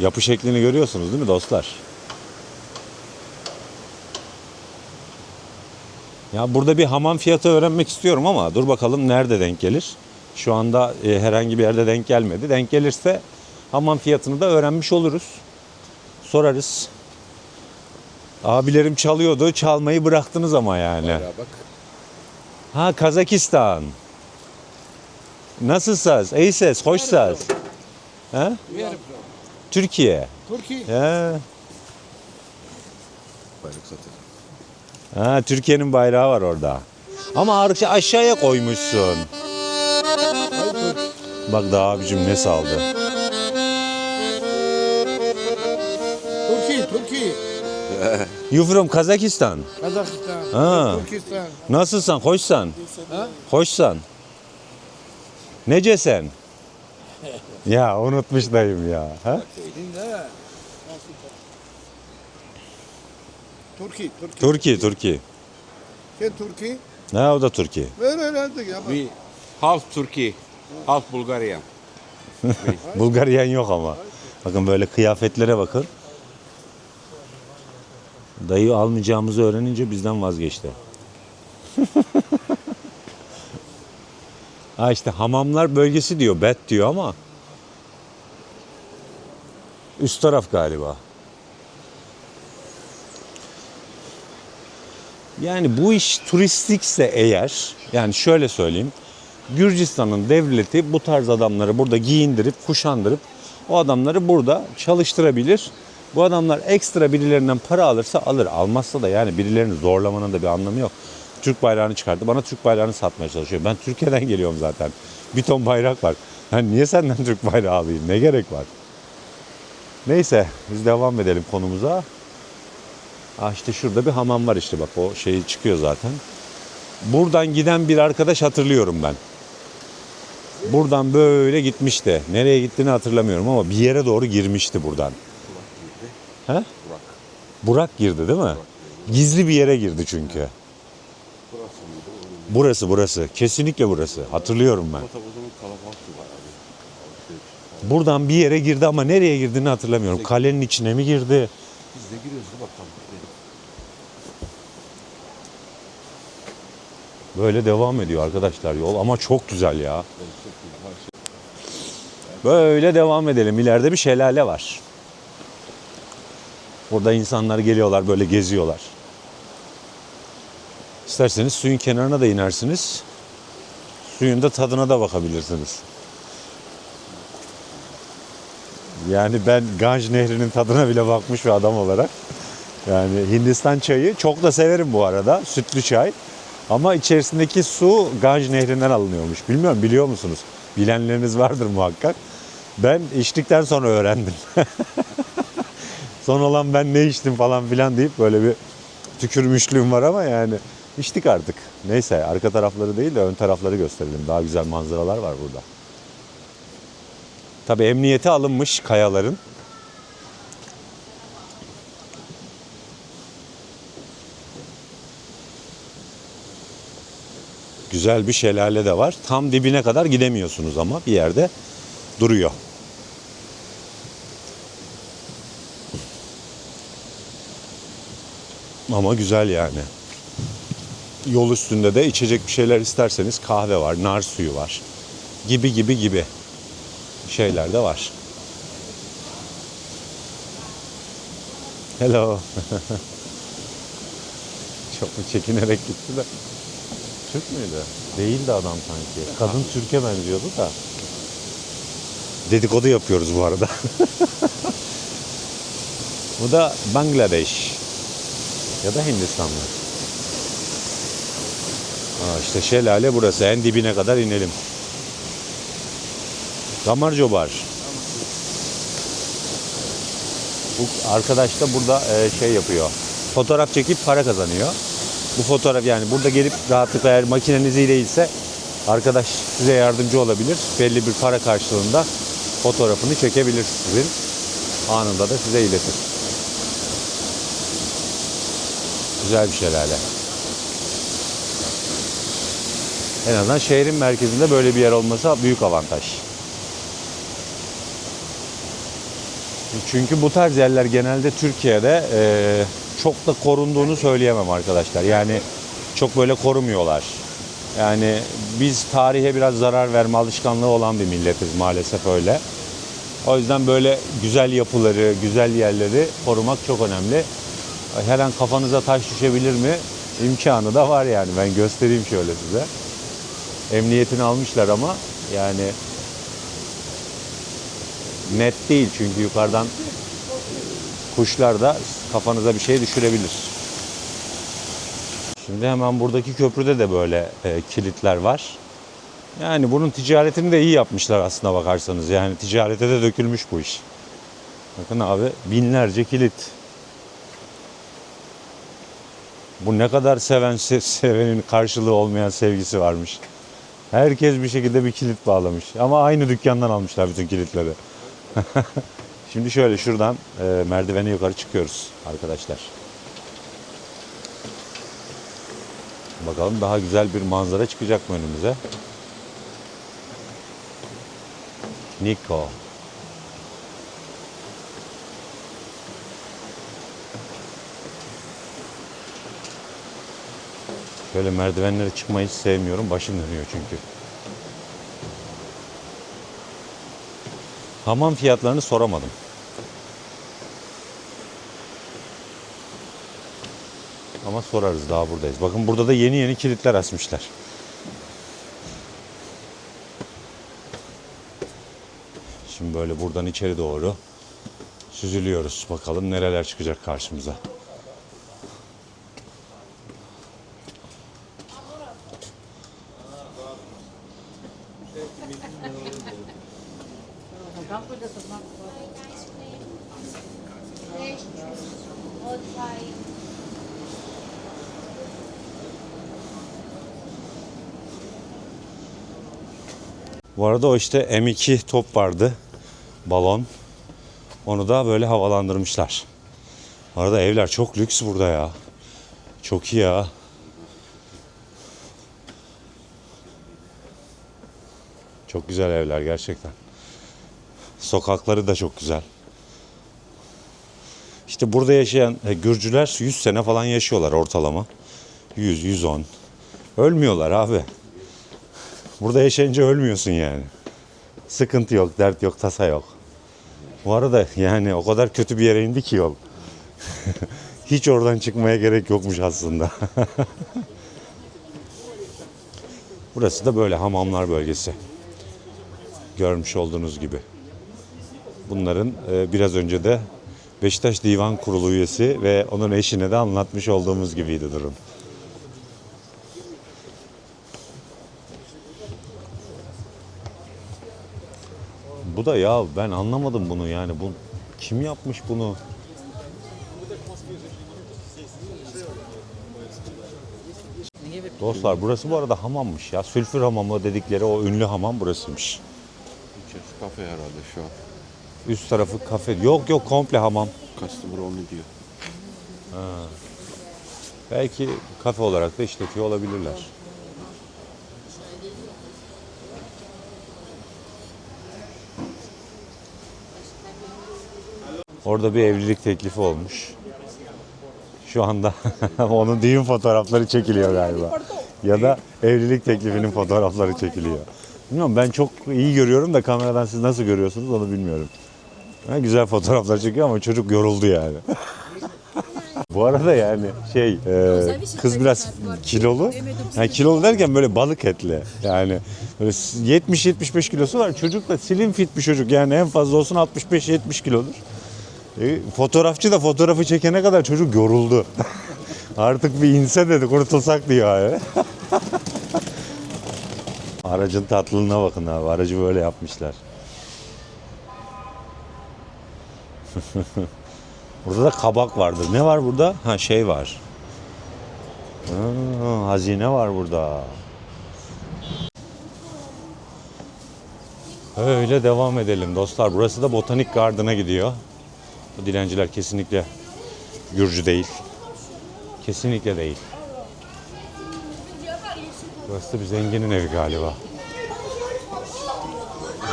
Yapı şeklini görüyorsunuz değil mi dostlar? Ya burada bir hamam fiyatı öğrenmek istiyorum ama dur bakalım nerede denk gelir. Şu anda e, herhangi bir yerde denk gelmedi. Denk gelirse hamam fiyatını da öğrenmiş oluruz. Sorarız. Abilerim çalıyordu. Çalmayı bıraktınız ama yani. Ha Kazakistan. Nasılsınız? İyisiniz, hoşsınız. Ha? Türkiye. Turkey. Ha. Bayrak satır. ha Türkiye'nin bayrağı var orada. Ama arka aşağıya koymuşsun. Bak daha abicim ne saldı. Turkey, Turkey. You from Kazakistan. Kazakhstan. Ha. Türkistan. Nasılsan? Hoşsan? Ha? Hoşsan? Necesen? Ya unutmuş dayım ya. Ha? Turkey, Turkey. Türkiye, Türkiye. Ken Turkey? Ha o da Türkiye. Ver öğrendik ya. We half Turkey, half Bulgaria. Bulgaryen yok ama. Bakın böyle kıyafetlere bakın. Dayı almayacağımızı öğrenince bizden vazgeçti. ha işte hamamlar bölgesi diyor, bet diyor ama üst taraf galiba. Yani bu iş turistikse eğer, yani şöyle söyleyeyim. Gürcistan'ın devleti bu tarz adamları burada giyindirip, kuşandırıp o adamları burada çalıştırabilir. Bu adamlar ekstra birilerinden para alırsa alır. Almazsa da yani birilerini zorlamanın da bir anlamı yok. Türk bayrağını çıkardı. Bana Türk bayrağını satmaya çalışıyor. Ben Türkiye'den geliyorum zaten. Bir ton bayrak var. Yani niye senden Türk bayrağı alayım? Ne gerek var? Neyse biz devam edelim konumuza. Ah işte şurada bir hamam var işte bak o şey çıkıyor zaten. Buradan giden bir arkadaş hatırlıyorum ben. Buradan böyle gitmişti. Nereye gittiğini hatırlamıyorum ama bir yere doğru girmişti buradan. He? Burak. Burak girdi değil mi? Gizli bir yere girdi çünkü. Burası burası. Kesinlikle burası. Hatırlıyorum ben. Tabii o zaman kalabalıktı bayağı. Buradan bir yere girdi ama nereye girdiğini hatırlamıyorum. Kalenin içine mi girdi? Biz de giriyoruz da bakalım. Böyle devam ediyor arkadaşlar yol ama çok güzel ya. Böyle devam edelim. İleride bir şelale var. Burada insanlar geliyorlar böyle geziyorlar. İsterseniz suyun kenarına da inersiniz. Suyun da tadına da bakabilirsiniz. Yani ben Ganj Nehri'nin tadına bile bakmış bir adam olarak. Yani Hindistan çayı çok da severim bu arada. Sütlü çay. Ama içerisindeki su Ganj Nehri'nden alınıyormuş. Bilmiyorum biliyor musunuz? Bilenleriniz vardır muhakkak. Ben içtikten sonra öğrendim. Son olan ben ne içtim falan filan deyip böyle bir tükürmüşlüğüm var ama yani içtik artık. Neyse arka tarafları değil de ön tarafları gösterelim. Daha güzel manzaralar var burada. Tabii emniyete alınmış kayaların. Güzel bir şelale de var. Tam dibine kadar gidemiyorsunuz ama bir yerde duruyor. Ama güzel yani. Yol üstünde de içecek bir şeyler isterseniz kahve var, nar suyu var. Gibi gibi gibi şeyler de var. Hello. Çok mu çekinerek gitti de. Türk müydü? Değildi adam sanki. Kadın Türk'e benziyordu da. Dedikodu yapıyoruz bu arada. bu da Bangladeş. Ya da Hindistanlı. Aa işte şelale burası. En dibine kadar inelim. Damarco Bar. Bu arkadaş da burada e, şey yapıyor. Fotoğraf çekip para kazanıyor. Bu fotoğraf yani burada gelip rahatlıkla eğer makineniz iyi arkadaş size yardımcı olabilir. Belli bir para karşılığında fotoğrafını çekebilir sizin. Anında da size iletir. Güzel bir şelale. En azından şehrin merkezinde böyle bir yer olması büyük avantaj. Çünkü bu tarz yerler genelde Türkiye'de e, çok da korunduğunu söyleyemem arkadaşlar. Yani çok böyle korumuyorlar. Yani biz tarihe biraz zarar verme alışkanlığı olan bir milletiz maalesef öyle. O yüzden böyle güzel yapıları, güzel yerleri korumak çok önemli. Her an kafanıza taş düşebilir mi? İmkanı da var yani. Ben göstereyim şöyle size. Emniyetini almışlar ama yani net değil çünkü yukarıdan kuşlar da kafanıza bir şey düşürebilir. Şimdi hemen buradaki köprüde de böyle e, kilitler var. Yani bunun ticaretini de iyi yapmışlar aslına bakarsanız. Yani ticarete de dökülmüş bu iş. Bakın abi binlerce kilit. Bu ne kadar seven se- sevenin karşılığı olmayan sevgisi varmış. Herkes bir şekilde bir kilit bağlamış. Ama aynı dükkandan almışlar bütün kilitleri. Şimdi şöyle şuradan e, merdivene yukarı çıkıyoruz arkadaşlar. Bakalım daha güzel bir manzara çıkacak mı önümüze? Niko. Şöyle merdivenlere çıkmayı hiç sevmiyorum. Başım dönüyor çünkü. Hamam fiyatlarını soramadım. Ama sorarız daha buradayız. Bakın burada da yeni yeni kilitler asmışlar. Şimdi böyle buradan içeri doğru süzülüyoruz. Bakalım nereler çıkacak karşımıza. Bu arada o işte M2 top vardı. Balon. Onu da böyle havalandırmışlar. Bu arada evler çok lüks burada ya. Çok iyi ya. Çok güzel evler gerçekten. Sokakları da çok güzel. İşte burada yaşayan e, Gürcüler 100 sene falan yaşıyorlar ortalama. 100, 110. Ölmüyorlar abi. Burada yaşayınca ölmüyorsun yani. Sıkıntı yok, dert yok, tasa yok. Bu arada yani o kadar kötü bir yere indi ki yol. Hiç oradan çıkmaya gerek yokmuş aslında. Burası da böyle hamamlar bölgesi. Görmüş olduğunuz gibi. Bunların e, biraz önce de Beşiktaş Divan Kurulu üyesi ve onun eşine de anlatmış olduğumuz gibiydi durum. Bu da ya ben anlamadım bunu yani bu kim yapmış bunu? Dostlar burası bu arada hamammış ya. Sülfür hamamı dedikleri o ünlü hamam burasıymış. Kafe herhalde şu an. Üst tarafı kafe. Yok yok komple hamam. Customer onu diyor. Belki kafe olarak da işletiyor olabilirler. Orada bir evlilik teklifi olmuş. Şu anda onun düğün fotoğrafları çekiliyor galiba. Ya da evlilik teklifinin fotoğrafları çekiliyor. Bilmiyorum ben çok iyi görüyorum da kameradan siz nasıl görüyorsunuz onu bilmiyorum. Ha, güzel fotoğraflar çekiyor ama çocuk yoruldu yani. Bu arada yani şey e, kız biraz kilolu. Yani kilolu derken böyle balık etli. Yani böyle 70-75 kilosu var. Çocuk da slim fit bir çocuk. Yani en fazla olsun 65-70 kilodur. E, fotoğrafçı da fotoğrafı çekene kadar çocuk yoruldu. Artık bir inse dedi kurtulsak diyor abi. Aracın tatlılığına bakın abi. Aracı böyle yapmışlar. Burada da kabak vardır. Ne var burada? Ha şey var. Ha, hazine var burada. Öyle devam edelim dostlar. Burası da Botanik Garden'a gidiyor. Bu dilenciler kesinlikle Gürcü değil. Kesinlikle değil. Burası bir zenginin evi galiba.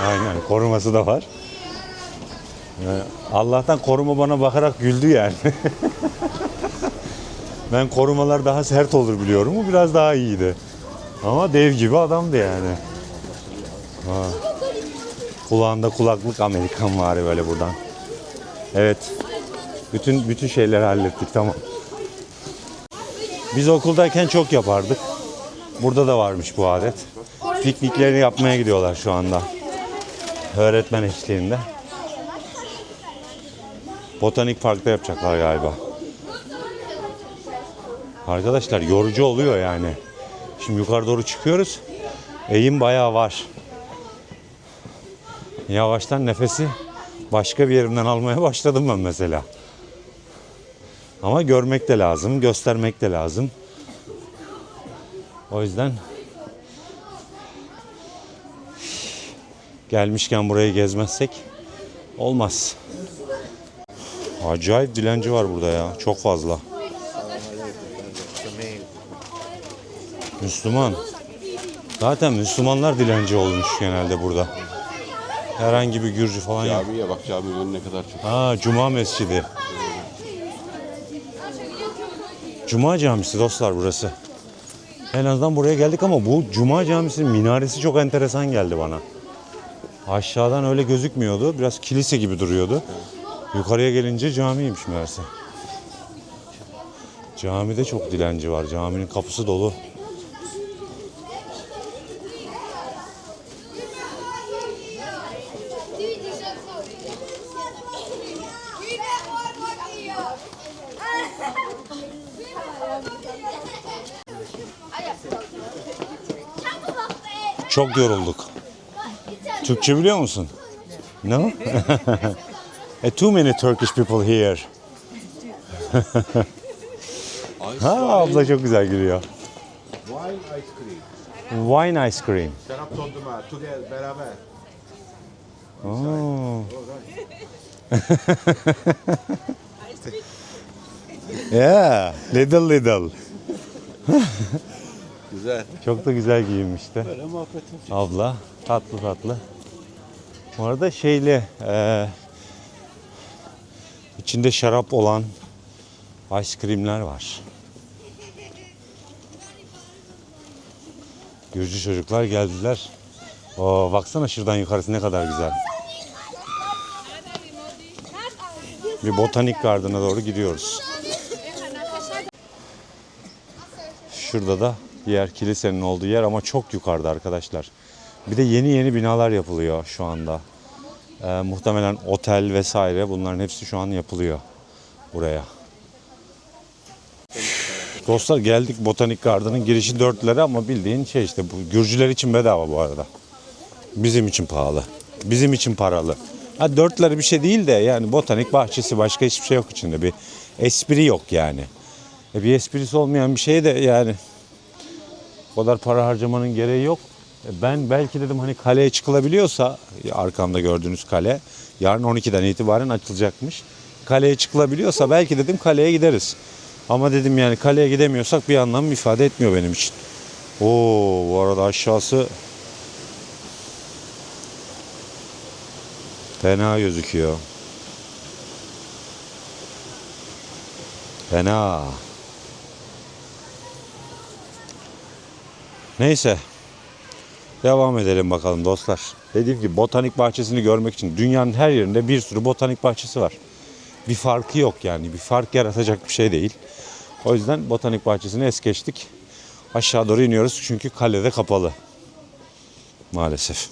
Aynen koruması da var. Allah'tan koruma bana bakarak güldü yani. ben korumalar daha sert olur biliyorum. Bu biraz daha iyiydi. Ama dev gibi adamdı yani. Ha. Kulağında kulaklık Amerikan var böyle buradan. Evet. Bütün bütün şeyleri hallettik tamam. Biz okuldayken çok yapardık. Burada da varmış bu adet. Pikniklerini yapmaya gidiyorlar şu anda. Öğretmen eşliğinde. Botanik Park'ta yapacaklar galiba. Arkadaşlar yorucu oluyor yani. Şimdi yukarı doğru çıkıyoruz. Eğim bayağı var. Yavaştan nefesi başka bir yerimden almaya başladım ben mesela. Ama görmek de lazım, göstermek de lazım. O yüzden gelmişken burayı gezmezsek olmaz. Acayip dilenci var burada ya. Çok fazla. Müslüman. Zaten Müslümanlar dilenci olmuş genelde burada. Herhangi bir Gürcü falan yok. Camiye bak caminin önüne kadar çok. Ha Cuma Mescidi. Cuma camisi dostlar burası. En azından buraya geldik ama bu Cuma camisinin minaresi çok enteresan geldi bana. Aşağıdan öyle gözükmüyordu. Biraz kilise gibi duruyordu. Yukarıya gelince camiymiş meğerse. Camide çok dilenci var. Caminin kapısı dolu. Çok yorulduk. Türkçe biliyor musun? No? e, too many Turkish people here. ha abla çok güzel gülüyor. Wine ice cream. Wine ice cream. Şarap dondurma. Together beraber. Oo. yeah, little little. Güzel. Çok da güzel giyinmişti. Böyle muhabbetim. Abla tatlı tatlı. Bu arada şeyli eee, içinde şarap olan ice creamler var. Gürcü çocuklar geldiler. Oo, baksana şuradan yukarısı ne kadar güzel. Bir botanik gardına doğru gidiyoruz. Şurada da yer kilisenin olduğu yer ama çok yukarıda arkadaşlar. Bir de yeni yeni binalar yapılıyor şu anda. Ee, muhtemelen otel vesaire bunların hepsi şu an yapılıyor buraya. Dostlar geldik Botanik Garden'ın girişi 4 lira ama bildiğin şey işte bu Gürcüler için bedava bu arada. Bizim için pahalı. Bizim için paralı. Ha 4 lira bir şey değil de yani botanik bahçesi başka hiçbir şey yok içinde. Bir espri yok yani. E bir esprisi olmayan bir şey de yani o kadar para harcamanın gereği yok. E Ben belki dedim hani kaleye çıkılabiliyorsa arkamda gördüğünüz kale yarın 12'den itibaren açılacakmış. Kaleye çıkılabiliyorsa belki dedim kaleye gideriz. Ama dedim yani kaleye gidemiyorsak bir anlam ifade etmiyor benim için. Oo bu arada aşağısı fena gözüküyor. Fena. Neyse. Devam edelim bakalım dostlar. Dediğim gibi botanik bahçesini görmek için dünyanın her yerinde bir sürü botanik bahçesi var. Bir farkı yok yani. Bir fark yaratacak bir şey değil. O yüzden botanik bahçesini es geçtik. Aşağı doğru iniyoruz çünkü kalede kapalı. Maalesef.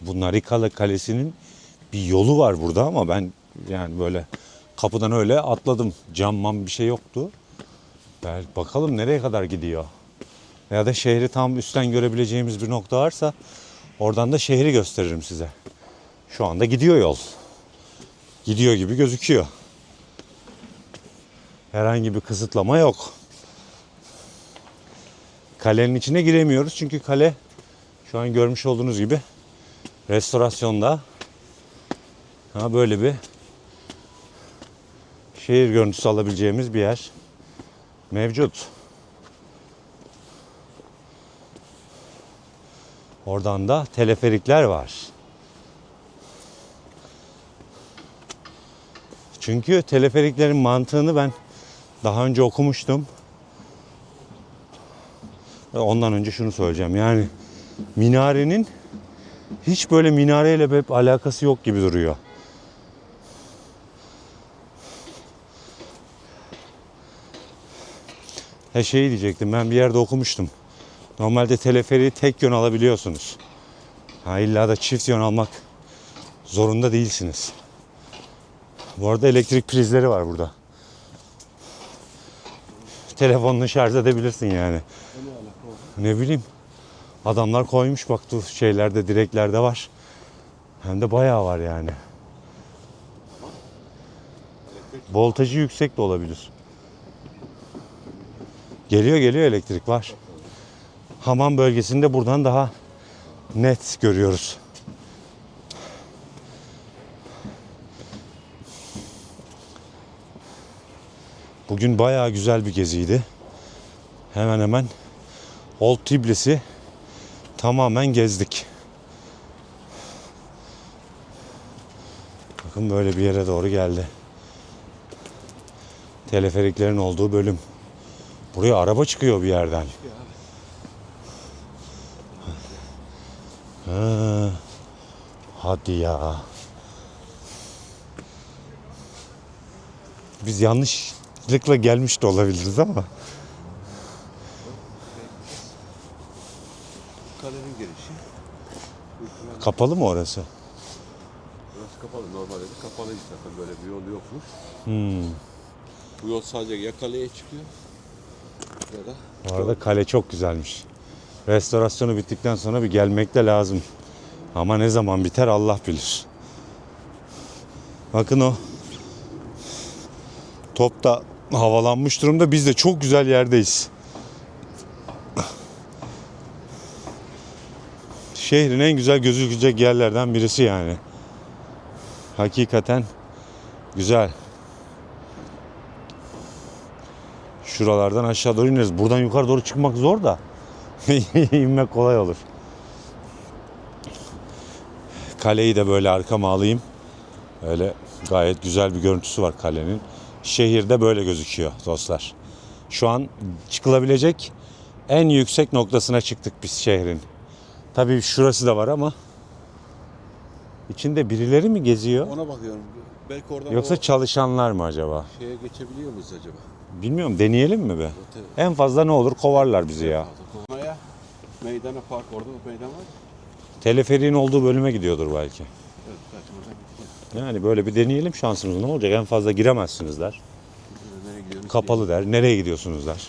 Bu Narikalı Kalesi'nin bir yolu var burada ama ben yani böyle kapıdan öyle atladım. Cammam bir şey yoktu. Bakalım nereye kadar gidiyor. Ya da şehri tam üstten görebileceğimiz bir nokta varsa oradan da şehri gösteririm size. Şu anda gidiyor yol. Gidiyor gibi gözüküyor. Herhangi bir kısıtlama yok. Kalenin içine giremiyoruz çünkü kale şu an görmüş olduğunuz gibi restorasyonda. Ha böyle bir şehir görüntüsü alabileceğimiz bir yer mevcut. Oradan da teleferikler var. Çünkü teleferiklerin mantığını ben daha önce okumuştum. Ondan önce şunu söyleyeceğim. Yani minarenin hiç böyle minareyle hep alakası yok gibi duruyor. He şey diyecektim ben bir yerde okumuştum. Normalde teleferiği tek yön alabiliyorsunuz. Ha illa da çift yön almak zorunda değilsiniz. Bu arada elektrik prizleri var burada. Telefonunu şarj edebilirsin yani. Ne bileyim. Adamlar koymuş bak bu şeylerde direklerde var. Hem de bayağı var yani. Voltajı yüksek de olabilir. Geliyor geliyor elektrik var. Hamam bölgesinde buradan daha net görüyoruz. Bugün bayağı güzel bir geziydi. Hemen hemen Old Tbilisi tamamen gezdik. Bakın böyle bir yere doğru geldi. Teleferiklerin olduğu bölüm. Buraya araba çıkıyor bir yerden. Ha, hadi ya. Biz yanlışlıkla gelmiş de olabiliriz ama. Kalenin girişi. Kapalı mı orası? Burası kapalı. Normalde de kapalıydı zaten. Böyle bir yol yokmuş. Hmm. Bu yol sadece ya kaleye çıkıyor ya da Bu arada kale çok güzelmiş. Restorasyonu bittikten sonra bir gelmek de lazım. Ama ne zaman biter Allah bilir. Bakın o top da havalanmış durumda. Biz de çok güzel yerdeyiz. Şehrin en güzel gözükecek yerlerden birisi yani. Hakikaten güzel. Şuralardan aşağı doğru ineriz. Buradan yukarı doğru çıkmak zor da. inmek kolay olur. Kaleyi de böyle arkama alayım. Öyle gayet güzel bir görüntüsü var kalenin. Şehirde böyle gözüküyor dostlar. Şu an çıkılabilecek en yüksek noktasına çıktık biz şehrin. Tabii şurası da var ama içinde birileri mi geziyor? ona bakıyorum. Belki oradan Yoksa o çalışanlar mı acaba? şeye geçebiliyor muyuz acaba? Bilmiyorum deneyelim mi be? Otel. En fazla ne olur kovarlar bizi ya. Meydana park orada meydan var. Teleferiğin olduğu bölüme gidiyordur belki. Evet, oradan. Yani böyle bir deneyelim şansımız ne olacak? En fazla giremezsiniz der. Nereye gidiyoruz? Kapalı der. Nereye gidiyorsunuz der.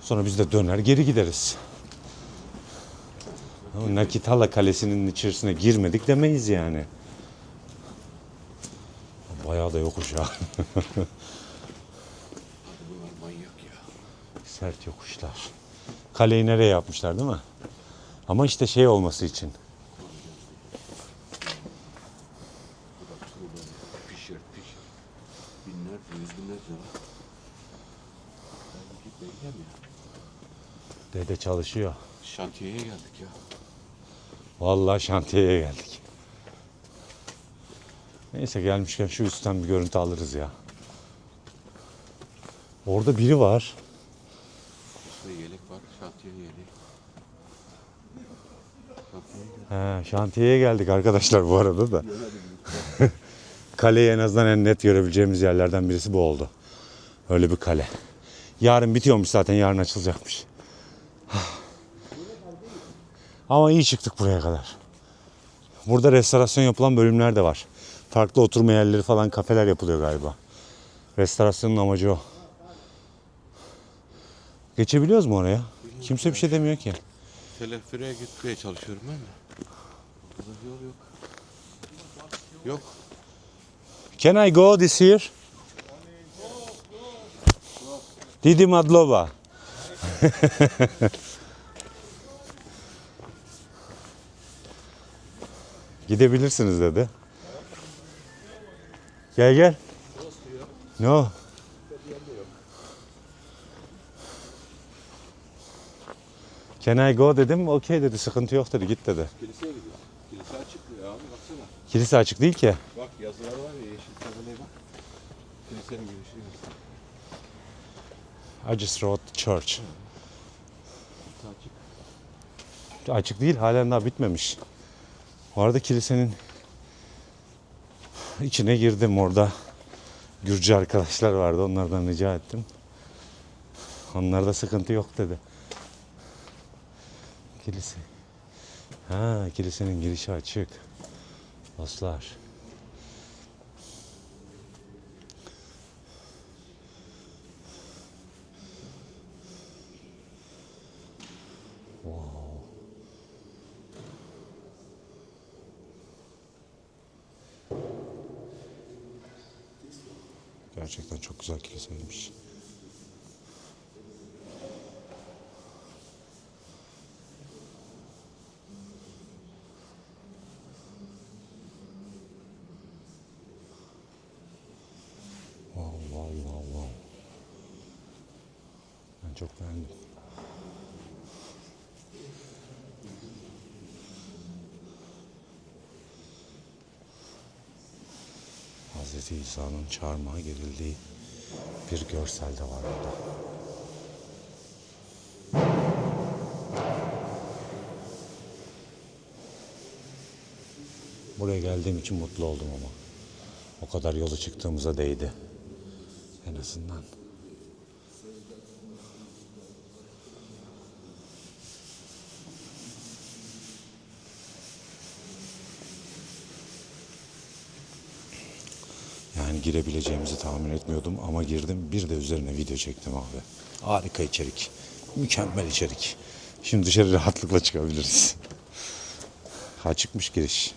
Sonra biz de döner geri gideriz. Ama Nakitala Kalesi'nin içerisine girmedik demeyiz yani. Bayağı da yokuş ya. Sert yokuşlar. Kaleyi nereye yapmışlar değil mi? Ama işte şey olması için. Dede çalışıyor. Şantiyeye geldik ya. Vallahi şantiyeye geldik. Neyse gelmişken şu üstten bir görüntü alırız ya. Orada biri var. Şurada yelek var. Şantiye yeleği. Şantiye geldik. He, şantiyeye geldik arkadaşlar bu arada da. Kaleyi en azından en net görebileceğimiz yerlerden birisi bu oldu. Öyle bir kale. Yarın bitiyormuş zaten yarın açılacakmış. Ama iyi çıktık buraya kadar. Burada restorasyon yapılan bölümler de var. Farklı oturma yerleri falan kafeler yapılıyor galiba. Restorasyonun amacı o. Geçebiliyoruz mu oraya? Kimse bir şey demiyor ki. Teleferiğe gitmeye çalışıyorum ben de. Yol yok. Yok. Can I go this year? Didi Madlova. Gidebilirsiniz dedi. Gel gel. No. Can I go dedim. Okey dedi. Sıkıntı yok dedi. Git dedi. Kiliseye gidiyor. Kilise açık Ya abi baksana. Kilise açık değil ki. Bak yazılar var ya yeşil tabelaya bak. Kilisenin girişi yazıyor. Agis Road Church. Açık. Açık değil halen daha bitmemiş. Bu arada kilisenin içine girdim orada. Gürcü arkadaşlar vardı onlardan rica ettim. Onlarda sıkıntı yok dedi. Kilise. Ha kilisenin girişi açık. Dostlar. Gerçekten çok güzel kiliseymiş. Wow, wow, wow, wow. Ben çok beğendim. Hz. İsa'nın çarmıha gerildiği bir görsel de var burada. Buraya geldiğim için mutlu oldum ama. O kadar yola çıktığımıza değdi. En azından. Yani girebileceğimizi tahmin etmiyordum ama girdim. Bir de üzerine video çektim abi. Harika içerik. Mükemmel içerik. Şimdi dışarı rahatlıkla çıkabiliriz. Ha çıkmış giriş.